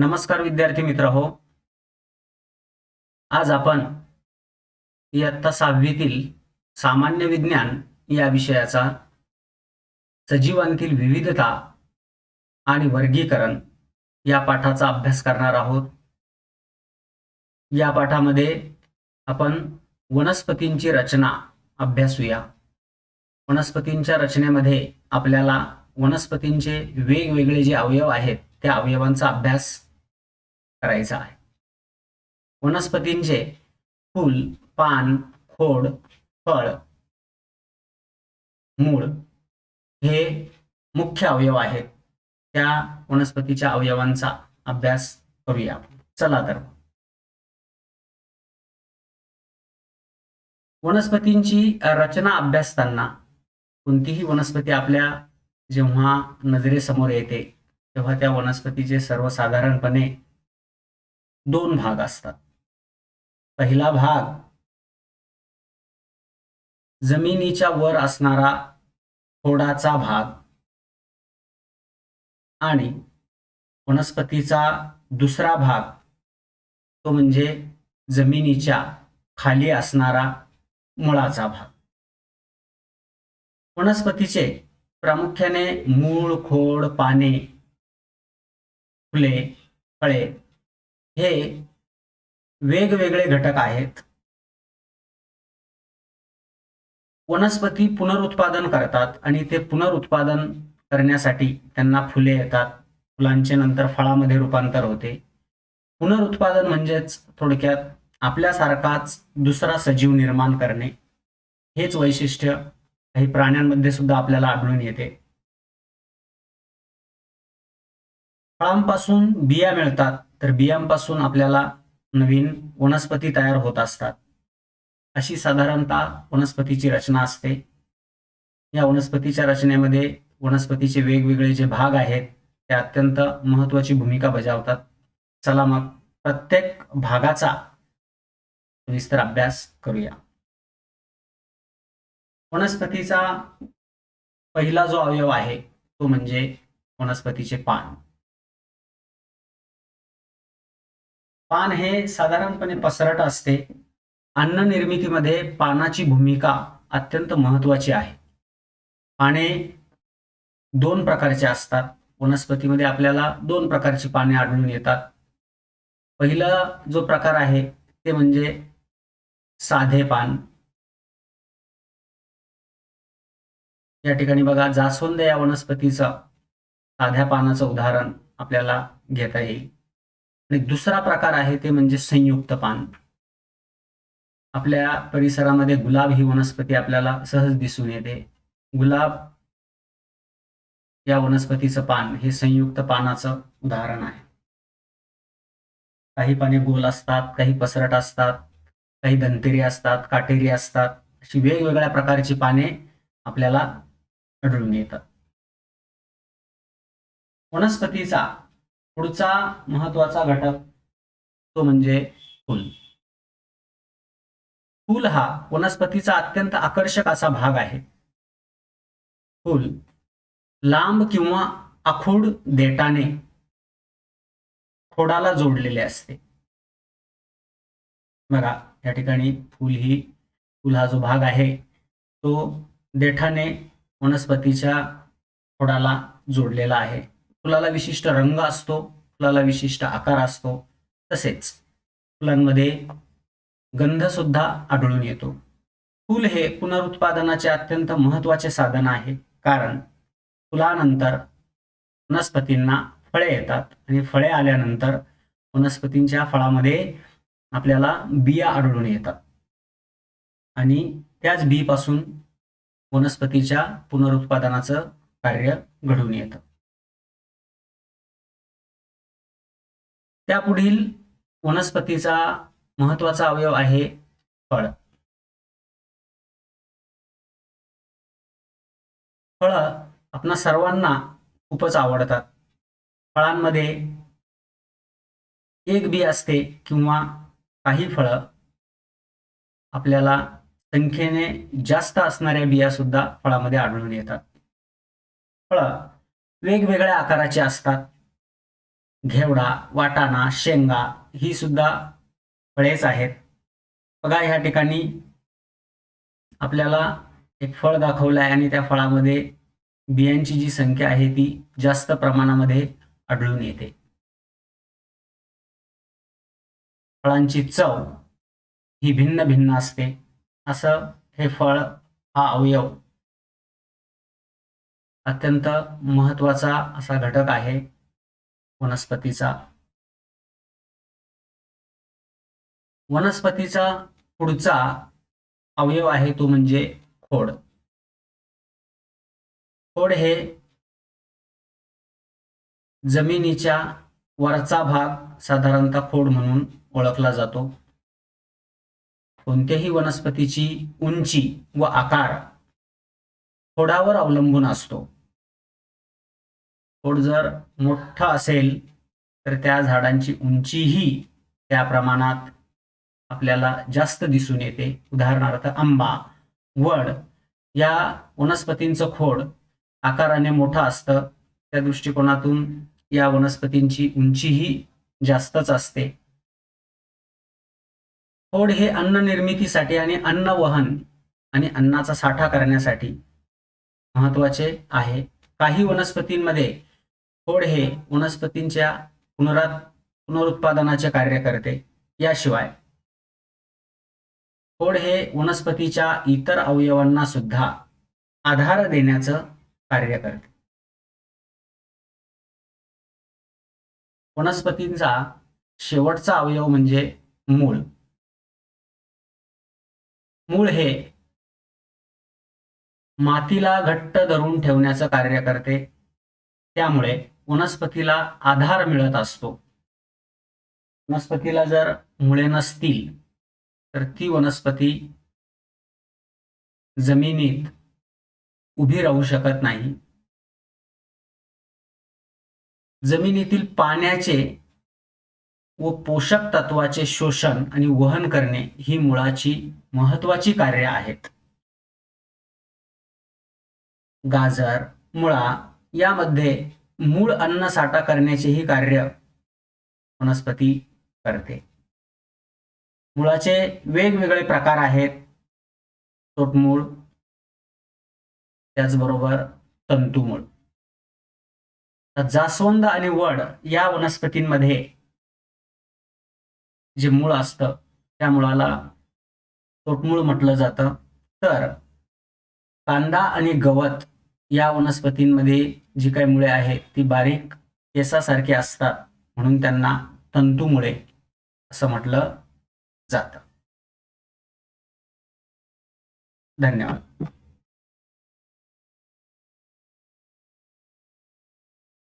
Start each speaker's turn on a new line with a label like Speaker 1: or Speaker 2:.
Speaker 1: नमस्कार विद्यार्थी मित्र हो आज आपण इयत्ता सहावीतील सामान्य विज्ञान या विषयाचा सजीवांतील विविधता आणि वर्गीकरण या पाठाचा अभ्यास करणार आहोत. या पाठामध्ये आपण वनस्पतींची रचना अभ्यासूया. वनस्पतींच्या रचनेमध्ये आपल्याला वनस्पतींचे वेगवेगळे जे अवयव आहेत त्या अवयवांचा अभ्यास करायचा आहे. वनस्पतींचे फूल पान खोड फळ मूळ हे मुख्य अवयव आहेत. त्या वनस्पतीच्या अवयवांचा अभ्यास करूया. चला तर. वनस्पतींची रचना अभ्यासताना कोणतीही वनस्पती आपल्या जेव्हा नजरेसमोर येते तेव्हा त्या वनस्पतीचे सर्वसाधारणपणे दोन भाग असतात. पहिला भाग जमिनीच्या वर असणारा खोडाचा भाग आणि वनस्पतीचा दुसरा भाग तो म्हणजे जमिनीच्या खाली असणारा मुळाचा भाग. वनस्पतीचे प्रामुख्याने मूळ खोड पाने फुले फळे हे वेगवेगळे घटक आहेत. वनस्पती पुनरुत्पादन करतात आणि ते पुनरुत्पादन करण्यासाठी त्यांना फुले येतात. फुलांचे नंतर फळामध्ये रूपांतर होते. पुनरुत्पादन म्हणजेच थोडक्यात आपल्यासारखाच दुसरा सजीव निर्माण करणे. हेच वैशिष्ट्य काही प्राण्यांमध्ये सुद्धा आपल्याला आढळून येते. फळांपासून बिया मिळतात. तर बियांपासून आपल्याला नवीन वनस्पती तयार होत असतात. अशी साधारणतः वनस्पतीची रचना असते. या वनस्पतीच्या रचनेमध्ये वनस्पतीचे वेगवेगळे जे भाग आहेत ते अत्यंत महत्वाची भूमिका बजावतात. चला मग प्रत्येक भागाचा विस्तार अभ्यास करूया. वनस्पतीचा पहिला जो अवयव आहे तो म्हणजे वनस्पतीचे पान. पान हे साधारणपणे पसरट असते. अन्न निर्मितीमध्ये पानाची भूमिका अत्यंत महत्वाची आहे. पाने दोन प्रकारचे असतात. वनस्पतीमध्ये आपल्याला दोन प्रकारची पाने आढळून येतात. पहिला जो प्रकार आहे ते म्हणजे साधे पान. या ठिकाणी बघा जास्वंद या वनस्पतीचं साध्या पानाचं उदाहरण आपल्याला घेता येईल. आणि दुसरा प्रकार आहे ते म्हणजे संयुक्त पान. आपल्या परिसरामध्ये गुलाब ही वनस्पती आपल्याला सहज दिसून येते. गुलाब या वनस्पतीचं पान हे संयुक्त पानाचं उदाहरण आहे. काही पाने गोल असतात काही पसरट असतात काही दंतेरी असतात काटेरी असतात. अशी वेगवेगळ्या प्रकारची पाने आपल्याला आढळून येतात. वनस्पतीचा पुढचा महत्त्वाचा घटक तो म्हणजे फूल. फूल हा वनस्पतीचा अत्यंत आकर्षक असा भाग आहे. फूल लांब किंवा आखूड देटाने खोडाला जोडलेले असते. बघा या ठिकाणी फूल ही फूल हा जो भाग आहे तो देठाने वनस्पतीच्या खोडाला जोडलेला आहे. फुलाला विशिष्ट रंग असतो फुलाला विशिष्ट आकार असतो तसेच फुलांमध्ये गंध सुद्धा आढळून येतो. फूल हे पुनरुत्पादनाचे अत्यंत महत्त्वाचे साधन आहे कारण फुलानंतर वनस्पतींना फळे येतात आणि फळे आल्यानंतर वनस्पतींच्या फळामध्ये आपल्याला बिया आढळून येतात. आणि त्याच बीपासून वनस्पतीच्या पुनरुत्पादनाचं कार्य घडून येतं. त्यापुढील वनस्पतीचा महत्त्वाचा अवयव आहे फळ. फळ आपणा सर्वांना खूपच आवडतात. फळांमध्ये एक बी असते किंवा काही फळं. आपल्याला संख्येने जास्त असणाऱ्या बिया सुद्धा फळामध्ये आढळून येतात. फळं वेगवेगळ्या आकाराची असतात. घेवडा वाटाणा शेंगा ही सुद्धा फळेच आहेत. बघा ह्या ठिकाणी आपल्याला एक फळ दाखवलं आहे आणि त्या फळामध्ये बियांची जी संख्या आहे ती जास्त प्रमाणामध्ये आढळून येते. फळांची चव ही भिन्न भिन्न असते. असं हे फळ हा अवयव अत्यंत महत्त्वाचा असा घटक आहे. वनस्पतीचा. वनस्पतीचा पुढचा अवयव आहे तो म्हणजे खोड. खोड हे जमिनीच्या वरचा भाग साधारणतः खोड म्हणून ओळखला जातो. कोणत्याही वनस्पतीची उंची व आकार खोडावर अवलंबून असतो. खोड जर मोठं असेल तर त्या झाडांची उंचीही त्या प्रमाणात आपल्याला जास्त दिसून येते. उदाहरणार्थ आंबा वड या वनस्पतींचं खोड आकाराने मोठं असतं. त्या दृष्टिकोनातून या वनस्पतींची उंचीही जास्तच असते. खोड हे अन्न निर्मितीसाठी आणि अन्न वहन आणि अन्नाचा साठा करण्यासाठी महत्त्वाचे आहे. काही वनस्पतींमध्ये खोड हे वनस्पतींच्या पुनरात पुनरुत्पादनाचे कार्य करते याशिवाय. खोड हे वनस्पतीच्या इतर अवयवांना सुद्धा आधार देण्याचं कार्य करते. वनस्पतींचा शेवटचा अवयव म्हणजे मूळ. मूळ हे मातीला घट्ट धरून ठेवण्याचं कार्य करते त्यामुळे वनस्पतीला आधार मिळत असतो. वनस्पतीला जर मुळे नसतील तर ती वनस्पती जमिनीत उभी राहू शकत नाही. जमिनीतील पाण्याचे व पोषक तत्वाचे शोषण आणि वहन करणे ही मुळाची महत्वाची कार्य आहेत. गाजर मुळा यामध्ये मूळ अन्न साठा करण्याचेही कार्य वनस्पती करते. मुळाचे वेगवेगळे प्रकार आहेत. तोटमूळ त्याचबरोबर तंतुमूळ. तर जास्वंद आणि वड या वनस्पतींमध्ये जे मूळ असतं त्या मुळाला तोटमूळ म्हटलं जातं. तर कांदा आणि गवत या वनस्पतींमध्ये जी काही मुळे आहेत ती बारीक केसासारखी असतात म्हणून त्यांना तंतुमुळे असं म्हटलं जातं. धन्यवाद.